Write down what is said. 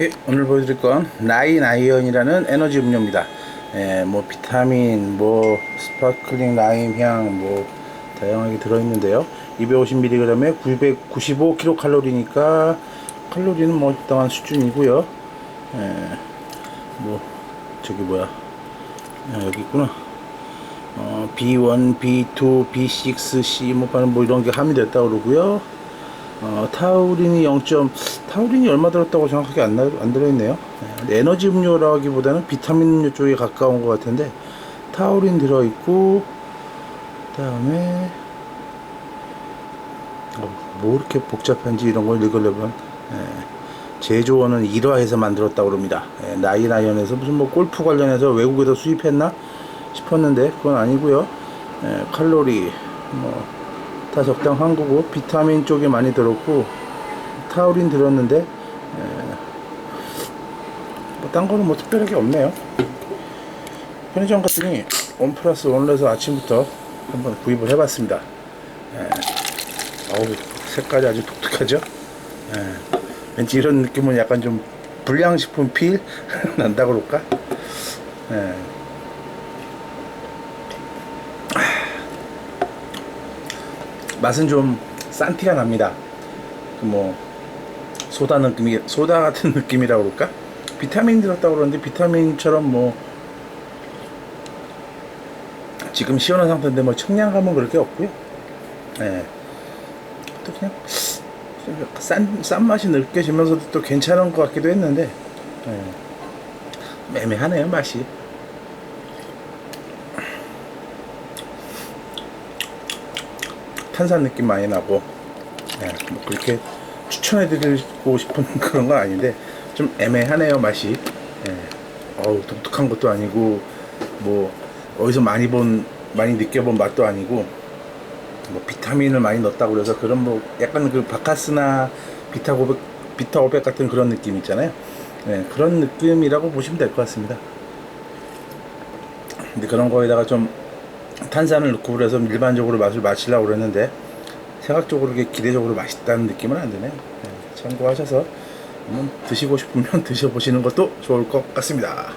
예, 오늘 보여드릴 건 나인 아이언이라는 에너지 음료입니다. 예, 뭐 비타민, 뭐 스파클링 라임 향, 뭐 다양하게 들어있는데요. 250mg에 995kcal니까 칼로리는 뭐 적당한 수준이고요. 예, 뭐 저기 뭐야? 아, 여기 있구나. 어, B1, B2, B6, C 뭐, 뭐 이런 게 함유됐다 그러고요. 어, 타우린이 0. 타우린이 얼마 들었다고 정확하게 안, 나- 안 들어있네요. 네, 에너지 음료라기보다는 비타민 음료 쪽에 가까운 것 같은데 타우린 들어있고 그다음에 어, 뭐 이렇게 복잡한지 이런 걸 읽으려면 예, 제조원은 일화해서 만들었다고 그럽니다. 예, 나이라이언에서 무슨 뭐 골프 관련해서 외국에서 수입했나 싶었는데 그건 아니고요. 예, 칼로리 뭐 다 적당한 거고 비타민 쪽에 많이 들었고 타우린 들었는데 뭐딴 거는 뭐 특별하게 없네요. 편의점 갔더니 원 플러스 원에서 아침부터 한번 구입을 해봤습니다. 예. 어우 색깔이 아주 독특하죠. 예. 왠지 이런 느낌은 약간 좀 불량식품 필 난다 그럴까? 예. 맛은 좀 싼 티가 납니다. 그뭐 소다 느낌이 소다 같은 느낌이라 고 그럴까? 비타민 들었다고 그러는데 비타민처럼 뭐 지금 시원한 상태인데 뭐 청량감은 그렇게 없고요. 예. 또 그냥 싼, 싼 맛이 느껴지면서도 또 괜찮은 것 같기도 했는데 예. 애매하네요 맛이. 탄산 느낌 많이 나고 예, 뭐 그렇게 추천해드리고 싶은 그런 건 아닌데 좀 애매하네요 맛이. 예. 어우 독특한 것도 아니고 뭐 어디서 많이 본 많이 느껴본 맛도 아니고 뭐 비타민을 많이 넣었다고 그래서 그런 뭐 약간 그 바카스나 비타 500 비타 500 같은 그런 느낌 있잖아요. 예, 그런 느낌이라고 보시면 될 것 같습니다. 근데 그런 거에다가 좀 탄산을 넣고 그래서 일반적으로 맛을 마시려고 그랬는데 생각적으로 이게 기대적으로 맛있다는 느낌은 안 드네요. 네, 참고하셔서 한번 드시고 싶으면 드셔보시는 것도 좋을 것 같습니다.